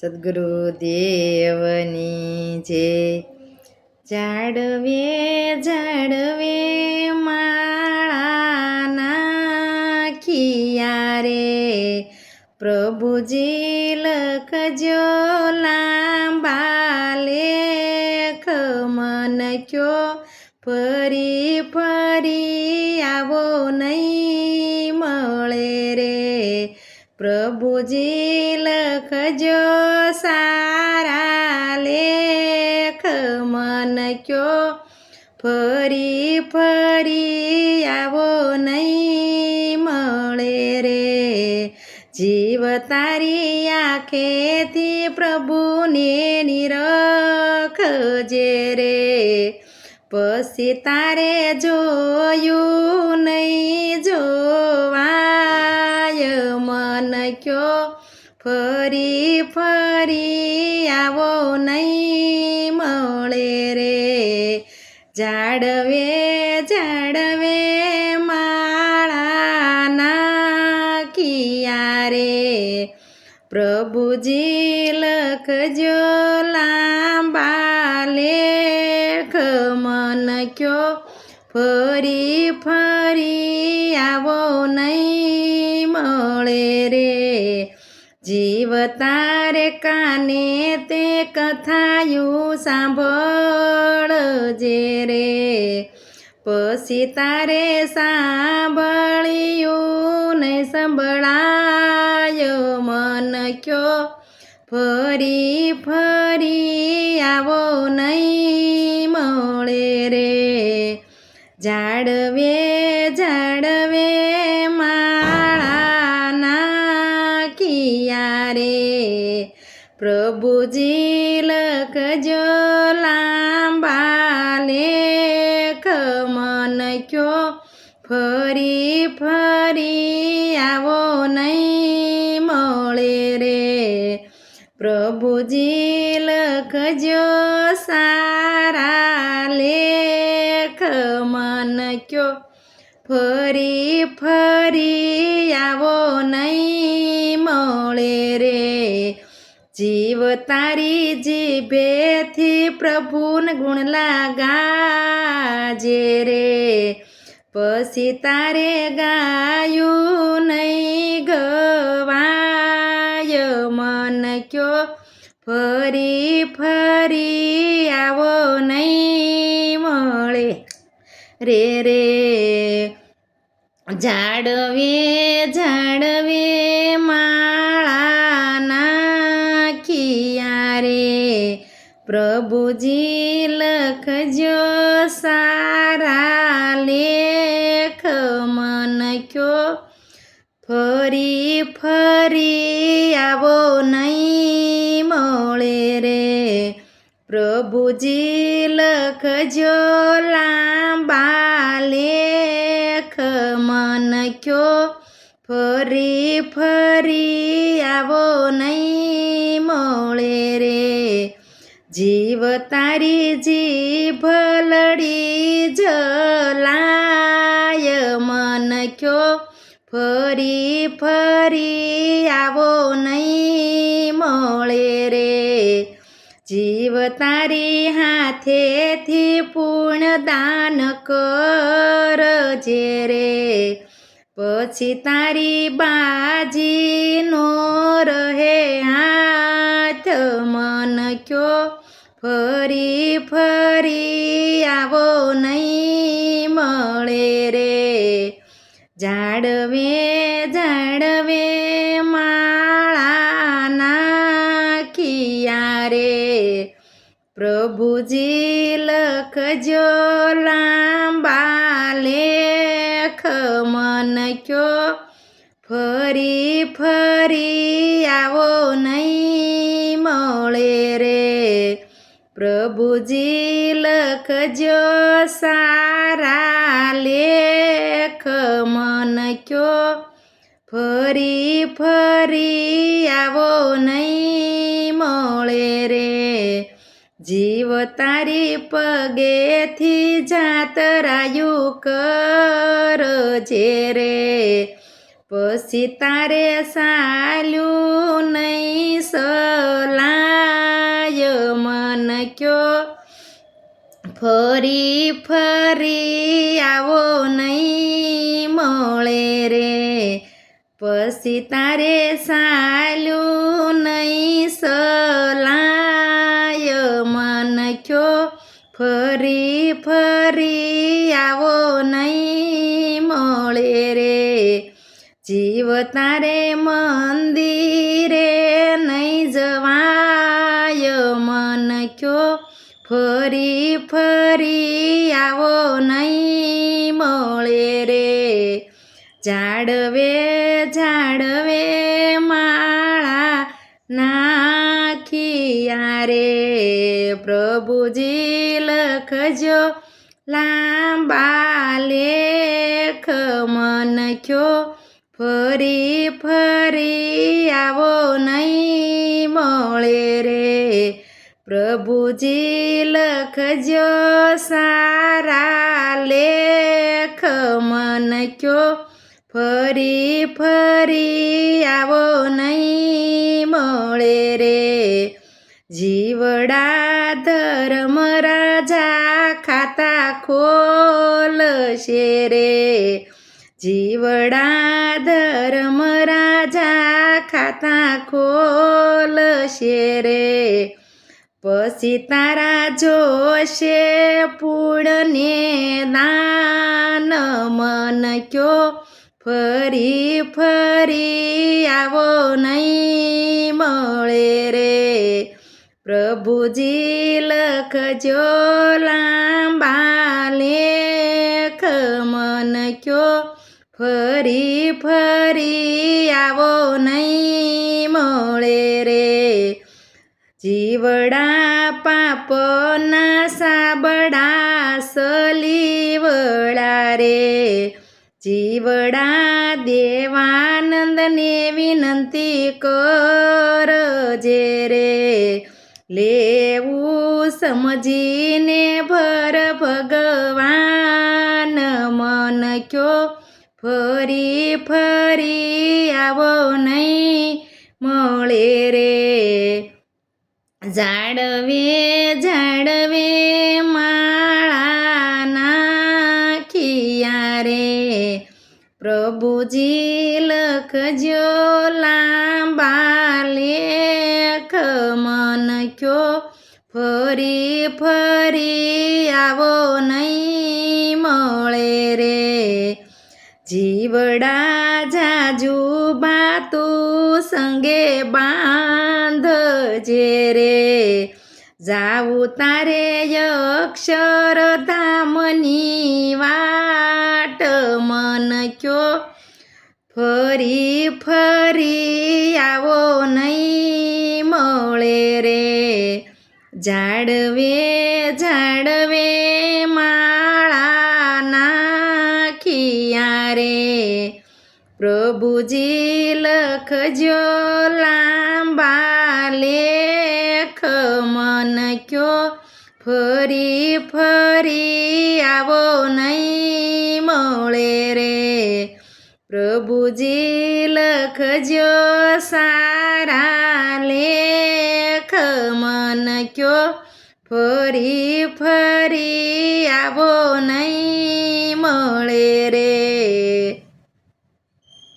સદગુરુદેવની જે જાડવે જાડવે માળાના નાખિયા રે. પ્રભુજી લખજો લાંબા લેખ મન કયો, ફરી ફરી આવો નહીં મળે રે. પ્રભુજી મન કયો ફરી ફરી આવો નહીં મળે રે. જીવ તારી આંખેથી પ્રભુને નિરખજે રે. પછી તારે જોયું નહીં જોવાય મન કયો ફરી ફરી આવો નહીં મળે રે. જાડવે જાડવે માળા નાખિયા રે. પ્રભુજી લખજો લાંબા લેખ મન કયો. ફરી ફરી આવો નહીં મળે રે. જીવ તારે કાને તે કથાયું સાંભળજે રે. પછી તારે સાંભળ્યું ને સંભળાય મન કયો. ફરી ફરી આવો નહીં મળે રે. જાડવે રે પ્રભુજી લખજો લાંબા લેખ મન કયો ફરી ફરી આવો નહીં મળે રે પ્રભુજી લખજો સારા લેખ મન કયો ફરી ફરી આવો નહીં મળે રે. જીવ તારી જીભેથી પ્રભુન ગુણ લાગાજે રે. પછી તારે ગાયું નહીં ગવાય. મન કયો ફરી ફરી આવો નહીં મળે રે રે. જાડવે જાડવે માળા પ્રભુજી લખજો સારા લેખ મન કયો. ફરી ફરી આવો નહીં મળે રે. પ્રભુજી લખજો લાંબા લેખ મન કયો. ફરી ફરી આવો નહીં જીવ તારી જીભ લડી જલાય મન કયો? ફરી ફરી આવો નહીં મળે રે. જીવ તારી હાથેથી પૂર્ણ દાન કરજે રે. પછી તારી બાજીનો રહે હાથ મન કયો? ફરી ફરી આવો નહીં મળે રે. જાડવે જાડવે માળા નાખિયા રે. પ્રભુજી લખજો લાંબા લેખ મન કયો. ફરી ફરી આવો નહીં પ્રભુજી લખજો સારા લેખ મન કયો? ફરી ફરી આવો નહીં મળે રે. જીવ તારી પગેથી જાતરાયું કરજે રે. પછી તારે સાલું નહીં સલ ફરી ફરી આવો નહીં મળે રે. પછી તારે સાલું નહીં સલાય મન કયો ફરી ફરી આવો નહીં મળે રે. જીવ તારે મંદિરે ફરી આવો નહીં મળે રે. ઝાડવે ઝાડવે માળા નાખિયા રે પ્રભુજી લખજો લાંબા લેખ મન કયો. ફરી ફરી આવો નહીં પ્રભુજી લખજો સારા લેખ મન કયો ફરી ફરી આવો નહીં મળે રે જીવડા ધર્મ રાજા ખાતા ખોલશે રે જીવડા ધર્મ રાજા ખાતા ખોલશે રે પછી તારા જોશે પૂળને દાન મન કયો? ફરી ફરી આવો નહીં મળે રે. પ્રભુજી લખજો લાંબા લેખ મન કયો? ફરી ફરી આવો નહીં મળે રે. જીવડા પાપના સાબડા સલીવડા રે. જીવડા દેવાનંદને વિનંતી કરજે રે. લેવું સમજીને ભર ભગવાન મન કયો. ફરી ફરી આવો નહીં મળે રે. ઝાડવે ઝાડવે માળા નાખિયા રે. પ્રભુજી લખજો લાંબા લેખ મન કયો. ફરી ફરી આવો નહીં મળે રે. જીવડા જાજુ બાતું સંગે બાંધજે રે. જાવું તારે અક્ષરધામની વાટ. મન કયો, ફરી ફરી આવો નહીં મળે રે. ઝાડવે ઝાડવે માળા નાખિયા રે. પ્રભુજી લખજો લાંબા લેખ મન કયો? ફરી ફરી આવો નહીં મળે રે. પ્રભુજી લખજો સારા લેખ મન કયો? ફરી ફરી આવો નહીં